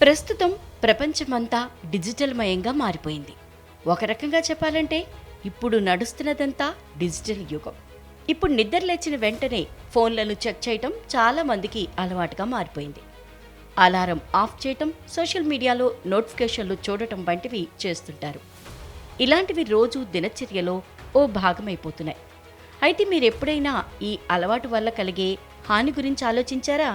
ప్రస్తుతం ప్రపంచమంతా డిజిటల్మయంగా మారిపోయింది. ఒక రకంగా చెప్పాలంటే ఇప్పుడు నడుస్తున్నదంతా డిజిటల్ యుగం. ఇప్పుడు నిద్ర లేచిన వెంటనే ఫోన్లను చెక్ చేయటం చాలా మందికి అలవాటుగా మారిపోయింది. అలారం ఆఫ్ చేయటం సోషల్ మీడియాలో నోటిఫికేషన్లు చూడటం వంటివి చేస్తుంటారు. ఇలాంటివి రోజు దినచర్యలో ఓ భాగమైపోతున్నాయి. అయితే మీరు ఎప్పుడైనా ఈ అలవాటు వల్ల కలిగే హాని గురించి ఆలోచించారా?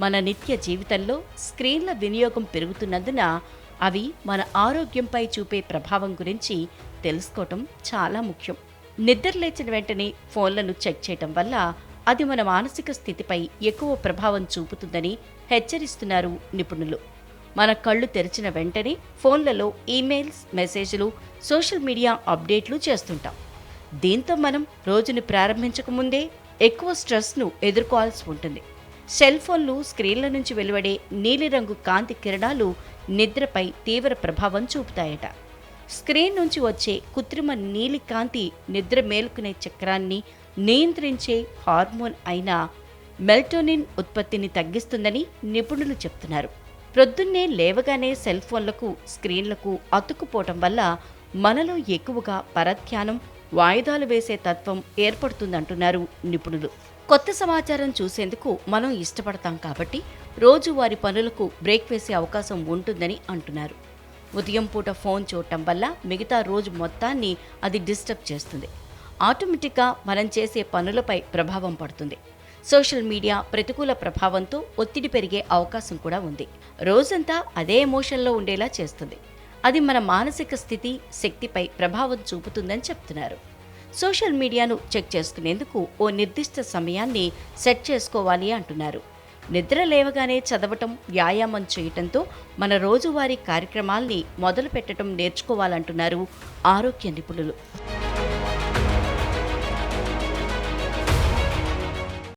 మన నిత్య జీవితంలో స్క్రీన్ల వినియోగం పెరుగుతున్నందున అవి మన ఆరోగ్యంపై చూపే ప్రభావం గురించి తెలుసుకోవటం చాలా ముఖ్యం. నిద్ర లేచిన వెంటనే ఫోన్లను చెక్ చేయటం వల్ల అది మన మానసిక స్థితిపై ఎక్కువ ప్రభావం చూపుతుందని హెచ్చరిస్తున్నారు నిపుణులు. మన కళ్ళు తెరిచిన వెంటనే ఫోన్లలో ఈమెయిల్స్ మెసేజ్లు సోషల్ మీడియా అప్డేట్లు చేస్తుంటాం. దీంతో మనం రోజుని ప్రారంభించకముందే ఎక్కువ స్ట్రెస్ను ఎదుర్కోవాల్సి ఉంటుంది. సెల్ ఫోన్లు స్క్రీన్ల నుంచి వెలువడే నీలిరంగు కాంతి కిరణాలు నిద్రపై తీవ్ర ప్రభావం చూపుతాయట. స్క్రీన్ నుంచి వచ్చే కృత్రిమ నీలి కాంతి నిద్ర మేలుకునే చక్రాన్ని నియంత్రించే హార్మోన్ అయిన మెల్టోనిన్ ఉత్పత్తిని తగ్గిస్తుందని నిపుణులు చెప్తున్నారు. ప్రొద్దున్నే లేవగానే సెల్ ఫోన్లకు స్క్రీన్లకు అతుక్కుపోవటం వల్ల మనలో ఎక్కువగా పరధ్యానం వాయిదాలు వేసే తత్వం ఏర్పడుతుందంటున్నారు నిపుణులు. కొత్త సమాచారం చూసేందుకు మనం ఇష్టపడతాం కాబట్టి రోజువారి పనులకు బ్రేక్ వేసే అవకాశం ఉంటుందని అంటున్నారు. ఉదయం పూట ఫోన్ చూడటం వల్ల మిగతా రోజు మొత్తాన్ని అది డిస్టర్బ్ చేస్తుంది. ఆటోమేటిక్గా మనం చేసే పనులపై ప్రభావం పడుతుంది. సోషల్ మీడియా ప్రతికూల ప్రభావంతో ఒత్తిడి పెరిగే అవకాశం కూడా ఉంది. రోజంతా అదే ఎమోషన్లో ఉండేలా చేస్తుంది. అది మన మానసిక స్థితి శక్తిపై ప్రభావం చూపుతుందని చెప్తున్నారు. సోషల్ మీడియాను చెక్ చేసుకునేందుకు ఓ నిర్దిష్ట సమయాన్ని సెట్ చేసుకోవాలి అంటున్నారు. నిద్ర లేవగానే చదవటం వ్యాయామం చేయటంతో మన రోజువారీ కార్యక్రమాల్ని మొదలుపెట్టడం నేర్చుకోవాలంటున్నారు ఆరోగ్య నిపుణులు.